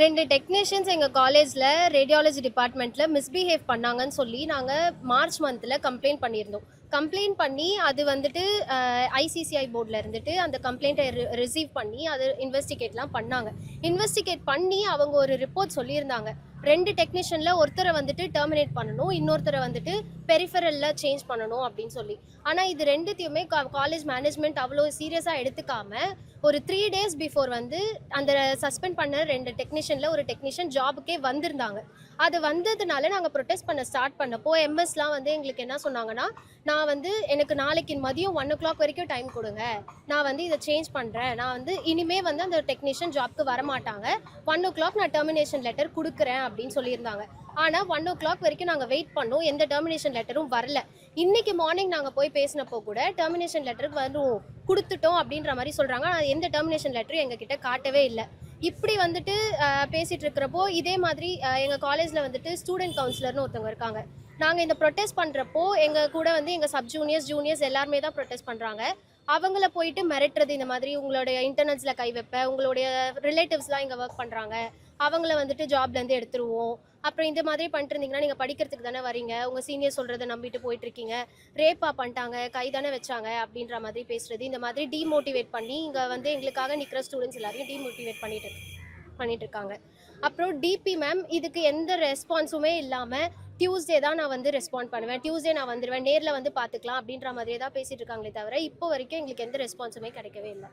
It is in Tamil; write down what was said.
ரெண்டு டெக்னீஷியன்ஸ் எங்கள் காலேஜில் ரேடியாலஜி டிபார்ட்மெண்ட்டில் மிஸ்பிஹேவ் பண்ணாங்கன்னு சொல்லி நாங்கள் மார்ச் மந்தில் கம்ப்ளைண்ட் பண்ணியிருந்தோம். கம்ப்ளைண்ட் பண்ணி அது வந்துட்டு ஐசிசிஐ போர்டில் இருந்துட்டு அந்த கம்ப்ளைண்ட்டை ரிசீவ் பண்ணி அது இன்வெஸ்டிகேட்லாம் பண்ணாங்க. இன்வெஸ்டிகேட் பண்ணி அவங்க ஒரு ரிப்போர்ட் சொல்லியிருந்தாங்க. ரெண்டு டெக்னீஷியனில் ஒருத்தரை வந்துட்டு டெர்மினேட் பண்ணணும் இன்னொருத்தரை வந்துட்டு பெரிஃபரலில் சேஞ்ச் பண்ணணும் அப்படின்னு சொல்லி. ஆனால் இது ரெண்டுத்தையுமே காலேஜ் மேனேஜ்மெண்ட் அவ்வளோ சீரியஸாக எடுத்துக்காம ஒரு த்ரீ டேஸ் பிஃபோர் வந்து அந்த சஸ்பெண்ட் பண்ண ரெண்டு டெக்னீஷியனில் ஒரு டெக்னீஷியன் ஜாபுக்கே வந்திருந்தாங்க. அது வந்ததுனால நாங்கள் ப்ரொடெஸ்ட் பண்ண ஸ்டார்ட் பண்ணப்போ எம்எஸ்லாம் வந்து எங்களுக்கு என்ன சொன்னாங்கன்னா நான் வந்து எனக்கு நாளைக்கு மதியம் ஒன் ஓ கிளாக் வரைக்கும் டைம் கொடுங்க. நான் வந்து இதை சேஞ்ச் பண்ணுறேன் நான் வந்து இனிமே வந்து அந்த டெக்னீஷியன் ஜாப்க்கு வரமாட்டாங்க. ஒன் ஓ கிளாக் நான் டெர்மினேஷன் லெட்டர் கொடுக்குறேன் அப்படின்னு சொல்லியிருந்தாங்க. ஆனால் ஒன் ஓ கிளாக் வரைக்கும் நாங்கள் வெயிட் பண்ணோம். எந்த டெர்மினேஷன் லெட்டரும் வரல. இன்னைக்கு மார்னிங் நாங்கள் போய் பேசினப்போ கூட டெர்மினேஷன் லெட்டருக்கு வரும் கொடுத்துட்டோம் அப்படின்ற மாதிரி சொல்கிறாங்க ஆனால் எந்த டெர்மினேஷன் லெட்டரும் எங்ககிட்ட காட்டவே இல்லை. இப்படி வந்துட்டு பேசிட்டு இருக்கிறப்போ இதே மாதிரி எங்கள் எங்க காலேஜ்ல வந்துட்டு ஸ்டூடெண்ட் கவுன்சிலர்னு ஒருத்தவங்க இருக்காங்க. நாங்க இந்த ப்ரொட்டஸ்ட் பண்றப்போ எங்க கூட வந்து எங்க சப் ஜூனியர்ஸ் ஜூனியர்ஸ் எல்லாருமே தான் ப்ரொட்டஸ்ட் பண்றாங்க. அவங்கள போயிட்டு மிரட்டுறது இந்த மாதிரி உங்களுடைய இன்டர்னல்ஸில் கை வைப்ப உங்களுடைய ரிலேட்டிவ்ஸ்லாம் இங்கே ஒர்க் பண்ணுறாங்க அவங்கள வந்துட்டு ஜாப்லேருந்து எடுத்துருவோம். அப்புறம் இந்த மாதிரி பண்ணிட்டு இருந்தீங்கன்னா நீங்கள் படிக்கிறதுக்கு தானே வரீங்க உங்கள் சீனியர் சொல்கிறத நம்பிட்டு போயிட்டுருக்கீங்க. ரேப்பா பண்ணிட்டாங்க கை தானே வச்சாங்க அப்படின்ற மாதிரி பேசுகிறது இந்த மாதிரி டிமோட்டிவேட் பண்ணி இங்கே வந்து எங்களுக்காக நிற்கிற ஸ்டூடெண்ட்ஸ் எல்லாரையும் டிமோட்டிவேட் பண்ணிட்டு பண்ணிட்டு இருக்காங்க அப்புறம் டிபி மேம் இதுக்கு எந்த ரெஸ்பான்ஸுமே இல்லாமல் டியூஸ்டே தான் நான் வந்து ரெஸ்பாண்ட் பண்ணுவேன். டியூஸ்டே நான் வந்துடுவேன் நேரில் வந்து பார்த்துக்கலாம் அப்படின்ற மாதிரியே தான் பேசிகிட்டு இருக்காங்களே தவிர இப்போ வரைக்கும் எங்களுக்கு எந்த ரெஸ்பான்ஸுமே கிடைக்கவே இல்லை.